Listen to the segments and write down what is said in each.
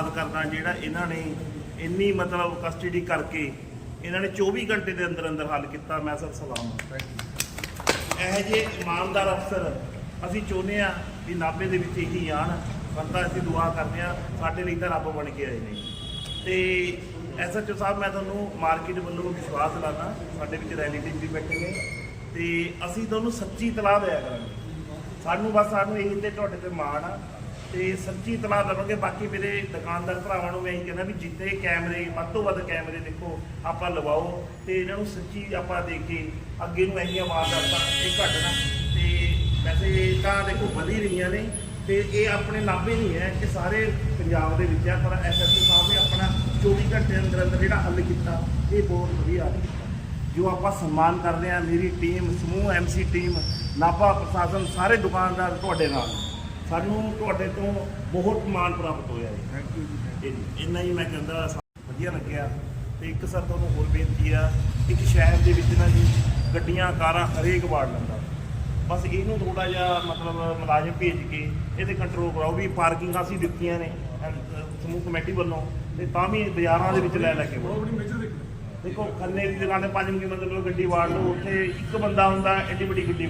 ਧੰਨਵਾਦ ਕਰਦਾ ਜਿਹੜਾ ਇਹਨਾਂ ਨੇ ਇੰਨੀ ਮਤਲਬ ਕਸਟਡੀ ਕਰਕੇ ਇਹਨਾਂ ਨੇ 24 ਘੰਟੇ ਦੇ ਅੰਦਰ ਅੰਦਰ ਹੱਲ ਕੀਤਾ। ਮੈਂ ਸਰ ਸਲਾਮ ਇਹ ਜੇ ਇਮਾਨਦਾਰ ਅਫਸਰ ਅਸੀਂ ਚਾਹੁੰਦੇ ਆ ਵੀ ਨਾਭੇ ਦੇ ਵਿੱਚ ਇਹੀ ਆਣ। ਬੰਦਾ ਅਸੀਂ ਦੁਆ ਕਰਦੇ ਆ ਸਾਡੇ ਲਈ ਤਾਂ ਰੱਬ ਬਣ ਕੇ ਆਏ ਨੇ। ਤੇ ਐਸਐਚਓ ਸਾਹਿਬ ਮੈਂ ਤੁਹਾਨੂੰ ਮਾਰਕੀਟ ਵੱਲੋਂ ਵਿਸ਼ਵਾਸ ਦਿਲਾਨਾ ਸਾਡੇ ਵਿੱਚ ਰੈਲੀਟਿਵ ਵੀ ਬੈਠੇ ਨੇ। ਤੇ ਅਸੀਂ ਤੁਹਾਨੂੰ ਸੱਚੀ ਤਲਾਹ ਦਿਆ ਕਰਾਂਗੇ। ਸਾਨੂੰ ਬਸ ਸਾਨੂੰ ਇਹੀ ਤੇ ਤੁਹਾਡੇ ਤੇ ਮਾਣ ਆ। ਤੇ ਸੱਚੀ ਤਲਾਹ ਦੇਵਾਂਗੇ। ਬਾਕੀ ਮੇਰੇ ਦੁਕਾਨਦਾਰ ਭਰਾਵਾਂ ਨੂੰ ਮੈਂ ਇਹੀ ਕਹਿੰਦਾ ਵੀ ਜਿੱਥੇ ਕੈਮਰੇ, ਵੱਧ ਤੋਂ ਵੱਧ ਕੈਮਰੇ ਦੇਖੋ, ਆਪਾਂ ਲਵਾਓ ਤੇ ਇਹਨਾਂ ਨੂੰ ਸੱਚੀ ਆਪਾਂ ਦੇਖ ਕੇ ਅੱਗੇ ਨੂੰ ਇੰਨੀਆਂ ਵਾਰਦਾਤਾਂ ਇਹ ਘਟਣਾ ਤੇ ਵੈਸੇ ਤਾਂ ਦੇਖੋ ਵਧੀ ਰਹੀਆਂ ਨੇ ਤੇ ਇਹ ਆਪਣੇ ਲਾਭੇ ਨਹੀਂ ਹੈ ਕਿ ਸਾਰੇ ਪੰਜਾਬ ਦੇ ਵਿੱਚ ਆ, ਪਰ ਐਸਐਸਪੀ ਸਾਹਿਬ ਨੇ ਆਪਣਾ 24 ਘੰਟੇ ਅੰਦਰ ਅੰਦਰ ਜਿਹੜਾ ਹੱਲ ਕੀਤਾ, ਇਹ ਬਹੁਤ ਵਧੀਆ ਹੱਲ ਕੀਤਾ। ਜੋ ਆਪਾਂ ਸਨਮਾਨ ਕਰਦੇ ਹਾਂ, ਮੇਰੀ ਟੀਮ, ਸਮੂਹ ਐਮਸੀ ਟੀਮ, ਨਾਭਾ ਪ੍ਰਸ਼ਾਸਨ, ਸਾਰੇ ਦੁਕਾਨਦਾਰ ਤੁਹਾਡੇ ਨਾਲ। ਸਾਨੂੰ ਤੁਹਾਡੇ ਤੋਂ ਬਹੁਤ ਮਾਣ ਪ੍ਰਾਪਤ ਹੋਇਆ ਹੈ ਥੈਂਕ ਯੂ ਜੀ ਇੰਨਾ ਹੀ ਮੈਂ ਕਹਿੰਦਾ ਵਧੀਆ ਲੱਗਿਆ। ਤੇ ਇੱਕ ਸਰ ਤੁਹਾਨੂੰ ਹੋਰ ਬੇਨਤੀ ਆ ਇੱਕ ਸ਼ਹਿਰ ਦੇ ਵਿੱਚ ਨਾ ਜੀ ਗੱਡੀਆਂ ਕਾਰਾਂ ਹਰੇਕ ਵਾੜ ਲੈਂਦਾ। ਬਸ ਇਹਨੂੰ ਥੋੜਾ ਜਿਹਾ ਮਤਲਬ ਮੁਲਾਜ਼ਮ ਭੇਜ ਕੇ ਇਹਦੇ ਕੰਟਰੋਲ ਕਰਾਓ ਵੀ ਪਾਰਕਿੰਗ ਅਸੀਂ ਦਿੱਤੀਆਂ ਨੇ ਸਮੂਹ ਕਮੇਟੀ ਵੱਲੋਂ ਤੇ ਤਾਂ ਵੀ ਬਾਜ਼ਾਰਾਂ ਦੇ ਵਿੱਚ ਲੈ ਲੈ ਕੇ ਦੇਖੋ ਖੰਨੇ ਦੀ ਦੁਕਾਨ ਤੇ ਪੰਜ ਮਿੰਟ ਮਤਲਬ ਗੱਡੀ ਵਾੜ ਲਓ ਉੱਥੇ ਇੱਕ ਬੰਦਾ ਹੁੰਦਾ ਐਡੀ ਵੱਡੀ ਗੱਡੀ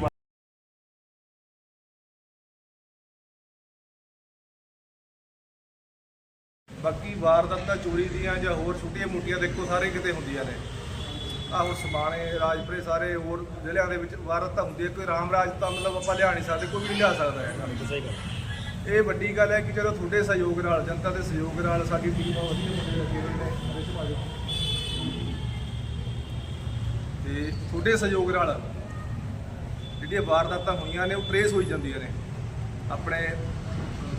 ਬਾਕੀ ਵਾਰਦਾਤਾਂ ਚੋਰੀ ਦੀਆਂ ਜਾਂ ਹੋਰ ਛੋਟੀਆਂ ਮੋਟੀਆਂ ਦੇਖੋ ਸਾਰੇ ਕਿਤੇ ਹੁੰਦੀਆਂ ਨੇ। ਆਹ ਸਮਾਣੇ ਰਾਜਪੁਰੇ ਸਾਰੇ ਹੋਰ ਜ਼ਿਲ੍ਹਿਆਂ ਦੇ ਵਿੱਚ ਵਾਰਦਾਤਾਂ ਹੁੰਦੀ ਹੈ ਕੋਈ ਰਾਮ ਰਾਜ ਤਾਂ ਮਤਲਬ ਆਪਾਂ ਲਿਆ ਨਹੀਂ ਸਕਦੇ ਕੋਈ ਵੀ ਨਹੀਂ ਲਿਆ ਸਕਦਾ ਹੈਗਾ। ਇਹ ਵੱਡੀ ਗੱਲ ਹੈ ਕਿ ਚਲੋ ਤੁਹਾਡੇ ਸਹਿਯੋਗ ਨਾਲ ਜਨਤਾ ਦੇ ਸਹਿਯੋਗ ਨਾਲ ਸਾਡੀ ਟੀਮ ਵਧੀਆ ਮੁੰਡੇ ਲੱਗੇ ਹੋਏ ਨੇ ਤੇ ਤੁਹਾਡੇ ਸਹਿਯੋਗ ਨਾਲ ਜਿਹੜੀਆਂ ਵਾਰਦਾਤਾਂ ਹੋਈਆਂ ਨੇ ਉਹ ਟਰੇਸ ਹੋਈ ਜਾਂਦੀਆਂ ਨੇ। ਆਪਣੇ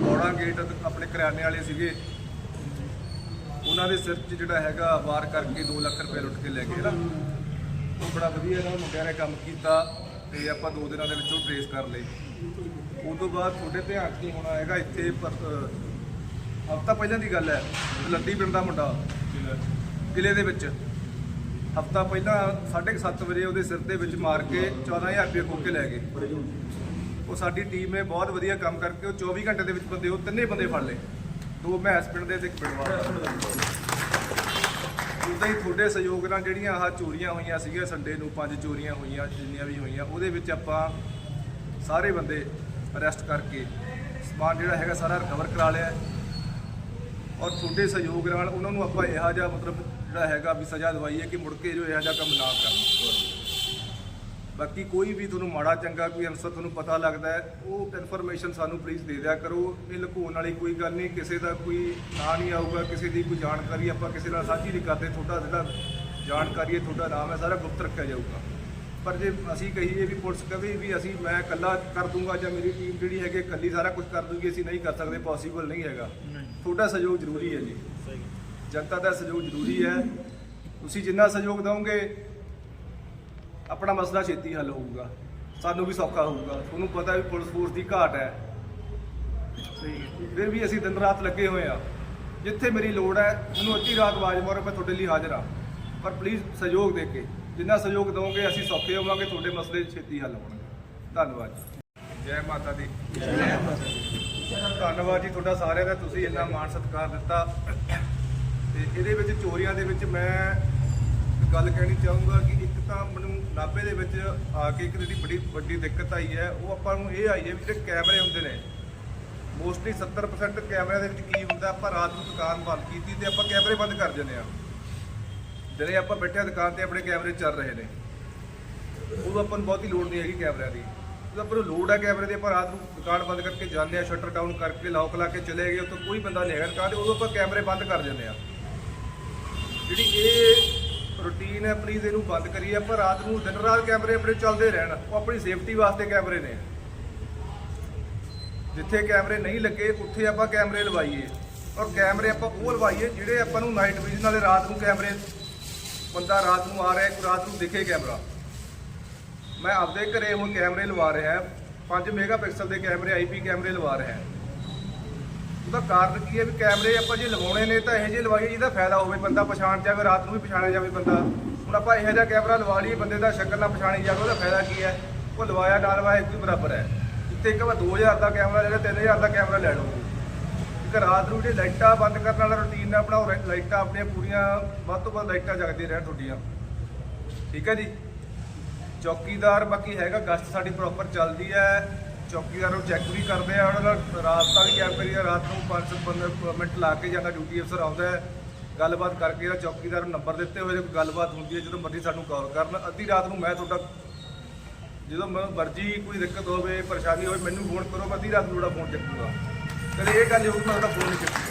ਬੌੜਾ ਗੇਟ ਆਪਣੇ ਕਰਿਆਨੇ ਵਾਲੇ ਸੀਗੇ। ਉਹਨਾਂ ਦੇ ਸਿਰ 'ਚ ਜਿਹੜਾ ਹੈਗਾ ਵਾਰ ਕਰਕੇ 2 ਲੱਖ ਰੁਪਏ ਲੁੱਟ ਕੇ ਲੈ ਗਏ ਨਾ। ਉਹ ਬੜਾ ਵਧੀਆ ਇਹਨਾਂ ਮੁੰਡਿਆਂ ਨੇ ਕੰਮ ਕੀਤਾ ਤੇ ਆਪਾਂ ਦੋ ਦਿਨਾਂ ਦੇ ਵਿੱਚ ਉਹ ਟਰੇਸ ਕਰ ਲਏ। ਉਸ ਤੋਂ ਬਾਅਦ ਤੁਹਾਡੇ ਧਿਆਨ 'ਚ ਹੋਣਾ ਹੈਗਾ, ਇੱਥੇ ਹਫਤਾ ਪਹਿਲਾਂ ਦੀ ਗੱਲ ਹੈ ਲੱਦੀ ਪਿੰਡ ਦਾ ਮੁੰਡਾ। ਕਿਲੇ ਦੇ ਵਿੱਚ। ਹਫਤਾ ਪਹਿਲਾਂ 7:30 ਵਜੇ ਉਹਦੇ ਸਿਰ ਦੇ ਵਿੱਚ ਮਾਰ ਕੇ 14000 ਰੁਪਏ ਖੋਹ ਕੇ ਲੈ ਗਏ। ਉਹ ਸਾਡੀ ਟੀਮ ਨੇ ਬਹੁਤ ਵਧੀਆ ਕੰਮ ਕਰਕੇ ਉਹ 24 ਘੰਟੇ ਦੇ ਵਿੱਚ ਬੰਦੇ, ਉਹ ਤਿੰਨੇ ਬੰਦੇ ਫੜ ਲਏ। ਦੋ ਮੈਸ ਪਿੰਡ ਦੇ ਤੇ ਇੱਕ ਪਿੰਡ ਵਾਲਾ। ਉਦਾਂ ਹੀ ਤੁਹਾਡੇ ਸਹਿਯੋਗ ਨਾਲ ਜਿਹੜੀਆਂ ਆਹ ਚੋਰੀਆਂ ਹੋਈਆਂ ਸੀਗੀਆਂ ਸੰਡੇ ਨੂੰ ਪੰਜ ਚੋਰੀਆਂ ਹੋਈਆਂ, ਜਿੰਨੀਆਂ ਵੀ ਹੋਈਆਂ, ਉਹਦੇ ਵਿੱਚ ਆਪਾਂ ਸਾਰੇ ਬੰਦੇ ਅਰੈਸਟ ਕਰਕੇ ਸਮਾਨ ਜਿਹੜਾ ਹੈਗਾ ਸਾਰਾ ਰਿਕਵਰ ਕਰਾ ਲਿਆ ਔਰ ਤੁਹਾਡੇ ਸਹਿਯੋਗ ਨਾਲ ਉਹਨਾਂ ਨੂੰ ਆਪਾਂ ਇਹੋ ਜਿਹਾ ਮਤਲਬ ਜਿਹੜਾ ਹੈਗਾ ਵੀ ਸਜ਼ਾ ਦਵਾਈ ਹੈ ਕਿ ਮੁੜ ਕੇ ਜੋ ਇਹੋ ਜਿਹਾ ਕੰਮ ਨਾ ਕਰਨ ਬਾਕੀ ਕੋਈ ਵੀ ਤੁਹਾਨੂੰ ਮਾੜਾ ਚੰਗਾ ਕੋਈ ਅਨਸਰ ਤੁਹਾਨੂੰ ਪਤਾ ਲੱਗਦਾ ਹੈ ਉਹ ਇਨਫੋਰਮੇਸ਼ਨ ਸਾਨੂੰ ਪਲੀਜ਼ ਦੇ ਦਿਆ ਕਰੋ। ਇਹ ਲੁਕਾਉਣ ਵਾਲੀ ਕੋਈ ਗੱਲ ਨਹੀਂ ਕਿਸੇ ਦਾ ਕੋਈ ਨਾਂ ਨਹੀਂ ਆਊਗਾ ਕਿਸੇ ਦੀ ਕੋਈ ਜਾਣਕਾਰੀ ਆਪਾਂ ਕਿਸੇ ਨਾਲ ਸਾਂਝੀ ਨਹੀਂ ਕਰਦੇ ਤੁਹਾਡਾ ਜਿਹੜਾ ਜਾਣਕਾਰੀ ਹੈ ਤੁਹਾਡਾ ਨਾਮ ਹੈ ਸਾਰਾ ਗੁਪਤ ਰੱਖਿਆ ਜਾਊਗਾ। ਪਰ ਜੇ ਅਸੀਂ ਕਹੀਏ ਵੀ ਪੁਲਿਸ ਕਵੇ ਵੀ ਅਸੀਂ ਮੈਂ ਇਕੱਲਾ ਕਰ ਦੂੰਗਾ ਜਾਂ ਮੇਰੀ ਟੀਮ ਜਿਹੜੀ ਹੈਗੀ ਇਕੱਲੀ ਸਾਰਾ ਕੁਝ ਕਰ ਦੂਗੀ ਅਸੀਂ ਨਹੀਂ ਕਰ ਸਕਦੇ ਪੋਸੀਬਲ ਨਹੀਂ ਹੈਗਾ। ਤੁਹਾਡਾ ਸਹਿਯੋਗ ਜ਼ਰੂਰੀ ਹੈ ਜੀ। ਜਨਤਾ ਦਾ ਸਹਿਯੋਗ ਜ਼ਰੂਰੀ ਹੈ। ਤੁਸੀਂ ਜਿੰਨਾ ਸਹਿਯੋਗ ਦਿਓਗੇ ਆਪਣਾ ਮਸਲਾ ਛੇਤੀ ਹੱਲ ਹੋਊਗਾ। ਸਾਨੂੰ ਵੀ ਸੌਖਾ ਹੋਊਗਾ। ਤੁਹਾਨੂੰ ਪਤਾ ਵੀ ਪੁਲਿਸ ਫੋਰਸ ਦੀ ਘਾਟ ਹੈ। ਫਿਰ ਵੀ ਅਸੀਂ ਦਿਨ ਰਾਤ ਲੱਗੇ ਹੋਏ ਆ ਜਿੱਥੇ ਮੇਰੀ ਲੋੜ ਹੈ ਮੈਨੂੰ ਅੱਧੀ ਰਾਤ ਆਵਾਜ਼ ਮਾਰੋ ਮੈਂ ਤੁਹਾਡੇ ਲਈ ਹਾਜ਼ਰ ਹਾਂ। ਪਰ ਪਲੀਜ਼ ਸਹਿਯੋਗ ਦੇ ਕੇ ਜਿੰਨਾ ਸਹਿਯੋਗ ਦਿਓਗੇ ਅਸੀਂ ਸੌਖੇ ਹੋਵਾਂਗੇ ਤੁਹਾਡੇ ਮਸਲੇ ਛੇਤੀ ਹੱਲ ਹੋਣਗੇ। ਧੰਨਵਾਦ ਜੀ। ਜੈ ਮਾਤਾ ਦੀ। ਧੰਨਵਾਦ ਜੀ ਤੁਹਾਡਾ ਸਾਰਿਆਂ ਦਾ। ਤੁਸੀਂ ਇੰਨਾ ਮਾਣ ਸਤਿਕਾਰ ਦਿੱਤਾ। ਤੇ ਇਹਦੇ ਵਿੱਚ ਚੋਰੀਆਂ ਦੇ ਵਿੱਚ ਮੈਂ ਗੱਲ ਕਹਿਣੀ ਚਾਹੂੰਗਾ ਕਿ ਤਾਂ ਮੈਨੂੰ ਨਾਭੇ ਦੇ ਵਿੱਚ ਆ ਕੇ ਇੱਕ ਜਿਹੜੀ ਬੜੀ ਵੱਡੀ ਦਿੱਕਤ ਆਈ ਹੈ, ਉਹ ਆਪਾਂ ਨੂੰ ਇਹ ਆਈ ਹੈ ਵੀ ਜਿਹੜੇ ਕੈਮਰੇ ਹੁੰਦੇ ਨੇ ਮੋਸਟਲੀ 70% ਕੈਮਰਿਆਂ ਦੇ ਵਿੱਚ ਕੀ ਹੁੰਦਾ, ਆਪਾਂ ਰਾਤ ਨੂੰ ਦੁਕਾਨ ਬੰਦ ਕੀਤੀ ਤੇ ਆਪਾਂ ਕੈਮਰੇ ਬੰਦ ਕਰ ਦਿੰਦੇ ਆ ਜਿਹੜੇ ਆਪਾਂ ਬੈਠੇ ਹਾਂ ਦੁਕਾਨ ਤੇ ਆਪਣੇ ਕੈਮਰੇ ਚੱਲ ਰਹੇ ਨੇ ਉਦੋਂ ਆਪਾਂ ਨੂੰ ਬਹੁਤੀ ਲੋੜ ਨਹੀਂ ਹੈਗੀ ਕੈਮਰਿਆਂ ਦੀ। ਜਦੋਂ ਆਪਾਂ ਨੂੰ ਲੋੜ ਹੈ ਕੈਮਰੇ ਦੀ, ਆਪਾਂ ਰਾਤ ਨੂੰ ਦੁਕਾਨ ਬੰਦ ਕਰਕੇ ਜਾਂਦੇ ਆ ਸ਼ਟਰ ਡਾਊਨ ਕਰਕੇ ਲੌਕ ਲਾ ਕੇ ਚਲੇ ਗਏ, ਉੱਥੇ ਕੋਈ ਬੰਦਾ ਨਹੀਂ ਹੈਗਾ ਦੁਕਾਨ ਤੇ, ਉਦੋਂ ਆਪਾਂ ਕੈਮਰੇ ਬੰਦ ਕਰ ਦਿੰਦੇ ਆ ਜਿਹੜੀ ਇਹ ਰੂਟੀਨ ਹੈ ਪਲੀਜ਼ ਇਹਨੂੰ ਬੰਦ ਕਰੀਏ ਆਪਾਂ। ਰਾਤ ਨੂੰ ਦਿਨ ਰਾਤ ਕੈਮਰੇ ਆਪਣੇ ਚੱਲਦੇ ਰਹਿਣ। ਉਹ ਆਪਣੀ ਸੇਫਟੀ ਵਾਸਤੇ ਕੈਮਰੇ ਨੇ। ਜਿੱਥੇ ਕੈਮਰੇ ਨਹੀਂ ਲੱਗੇ, ਉੱਥੇ ਆਪਾਂ ਕੈਮਰੇ ਲਵਾਈਏ। ਔਰ ਕੈਮਰੇ ਆਪਾਂ ਉਹ ਲਵਾਈਏ ਜਿਹੜੇ ਆਪਾਂ ਨੂੰ ਨਾਈਟ ਵਿਜ਼ਨ ਵਾਲੇ ਰਾਤ ਨੂੰ ਕੈਮਰੇ, ਬੰਦਾ ਰਾਤ ਨੂੰ ਆ ਰਿਹਾ ਕੋਈ ਰਾਤ ਨੂੰ ਦਿਖੇ ਕੈਮਰਾ। ਮੈਂ ਆਪਦੇ ਘਰੇ ਹੁਣ ਕੈਮਰੇ ਲਵਾ ਰਿਹਾ। 5 ਮੈਗਾਪਿਕਸਲ ਦੇ ਕੈਮਰੇ ਆਈਪੀ ਕੈਮਰੇ ਲਵਾ ਰਿਹਾ। ਉਹਦਾ ਕਾਰਨ ਕੀ ਹੈ ਵੀ ਕੈਮਰੇ ਆਪਾਂ ਜੇ ਲਵਾਉਣੇ ਨੇ ਤਾਂ ਇਹੋ ਜਿਹੇ ਲਵਾਈਏ ਜਿਹਦਾ ਫਾਇਦਾ ਹੋਵੇ ਬੰਦਾ ਪਛਾਣ ਜਾਵੇ ਰਾਤ ਨੂੰ ਵੀ ਪਛਾਣਿਆ ਜਾਵੇ ਬੰਦਾ। ਹੁਣ ਆਪਾਂ ਇਹੋ ਜਿਹਾ ਕੈਮਰਾ ਲਵਾ ਲਈਏ, ਬੰਦੇ ਦਾ ਸ਼ਕਲ ਨਾਲ ਪਛਾਣੀ ਜਾਵੇ, ਉਹਦਾ ਫਾਇਦਾ ਕੀ ਹੈ? ਉਹ ਲਵਾਇਆ, ਨਾ ਲਵਾਇਆ, ਇੱਕੋ ਹੀ ਬਰਾਬਰ ਹੈ। ਜਿੱਥੇ ਇੱਕ ਵਾਰ 2000 ਦਾ ਕੈਮਰਾ ਲੈ ਲਿਆ 3000 ਦਾ ਕੈਮਰਾ ਲੈ ਲਓ। ਇੱਕ ਰਾਤ ਨੂੰ ਜਿਹੜੇ ਲਾਈਟਾਂ ਬੰਦ ਕਰਨ ਵਾਲਾ ਰੁਟੀਨ ਨਾ ਬਣਾਓ ਲਾਈਟਾਂ ਆਪਣੀਆਂ ਪੂਰੀਆਂ, ਵੱਧ ਤੋਂ ਵੱਧ ਲਾਈਟਾਂ ਜਗਦੀਆਂ ਰਹਿਣ ਤੁਹਾਡੀਆਂ। ਠੀਕ ਹੈ ਜੀ? ਚੌਕੀਦਾਰ ਬਾਕੀ ਹੈਗਾ, ਗਸ਼ਤ ਸਾਡੀ ਪ੍ਰੋਪਰ ਚੱਲਦੀ ਹੈ। ਚੌਕੀਦਾਰ ਨੂੰ ਚੈੱਕ ਵੀ ਕਰਦੇ ਆ, ਉਹਨਾਂ ਦਾ ਰਾਤ ਤੱਕ ਕੈਂਪ ਕਰੀਦਾ ਰਾਤ ਨੂੰ 5-15 ਮਿੰਟ ਲਾ ਕੇ ਜਾਂਦਾ ਡਿਊਟੀ ਅਫਸਰ ਆਉਂਦਾ ਹੈ, ਗੱਲਬਾਤ ਕਰਕੇ ਜਾਂ ਚੌਕੀਦਾਰ ਨੂੰ ਨੰਬਰ ਦਿੱਤੇ ਹੋਏ, ਜੇ ਕੋਈ ਗੱਲਬਾਤ ਹੁੰਦੀ ਹੈ, ਜਦੋਂ ਮਰਜ਼ੀ ਸਾਨੂੰ ਕਾਲ ਕਰਨ। ਅੱਧੀ ਰਾਤ ਨੂੰ ਮੈਂ ਤੁਹਾਡਾ, ਜਦੋਂ ਮਰਜ਼ੀ ਕੋਈ ਦਿੱਕਤ ਹੋਵੇ, ਪਰੇਸ਼ਾਨੀ ਹੋਵੇ, ਮੈਨੂੰ ਫੋਨ ਕਰੋ, ਮੈਂ ਅੱਧੀ ਰਾਤ ਨੂੰ ਤੁਹਾਡਾ ਫੋਨ ਚੱਕੂਗਾ। ਕਦੇ ਇਹ ਗੱਲ ਨਹੀਂ ਮੈਂ ਤੁਹਾਡਾ ਫੋਨ ਨਹੀਂ ਚੱਕੂਗਾ।